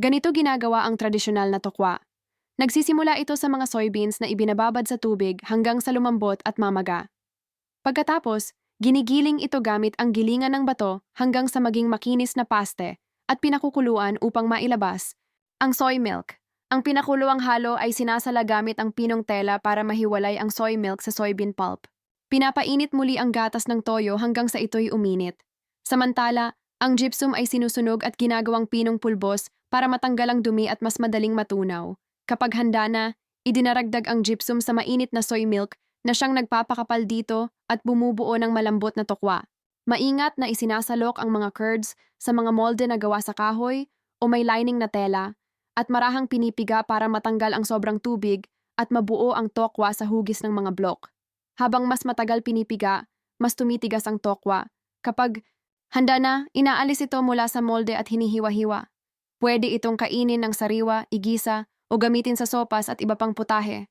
Ganito ginagawa ang tradisyonal na tokwa. Nagsisimula ito sa mga soybeans na ibinababad sa tubig hanggang sa lumambot at mamaga. Pagkatapos, ginigiling ito gamit ang gilingan ng bato hanggang sa maging makinis na paste at pinakukuluan upang mailabas ang soy milk. Ang pinakuluang halo ay sinasala gamit ang pinong tela para mahiwalay ang soy milk sa soybean pulp. Pinapainit muli ang gatas ng toyo hanggang sa ito'y uminit. Samantala, ang gypsum ay sinusunog at ginagawang pinong pulbos para matanggal ang dumi at mas madaling matunaw. Kapag handa na, idinaragdag ang gypsum sa mainit na soy milk na siyang nagpapakapal dito at bumubuo ng malambot na tokwa. Maingat na isinasalok ang mga curds sa mga molde na gawa sa kahoy o may lining na tela at marahang pinipiga para matanggal ang sobrang tubig at mabuo ang tokwa sa hugis ng mga blok. Habang mas matagal pinipiga, mas tumitigas ang tokwa. Kapag handa na, inaalis ito mula sa molde at hinihiwa-hiwa. Pwede itong kainin ng sariwa, igisa, o gamitin sa sopas at iba pang putahe.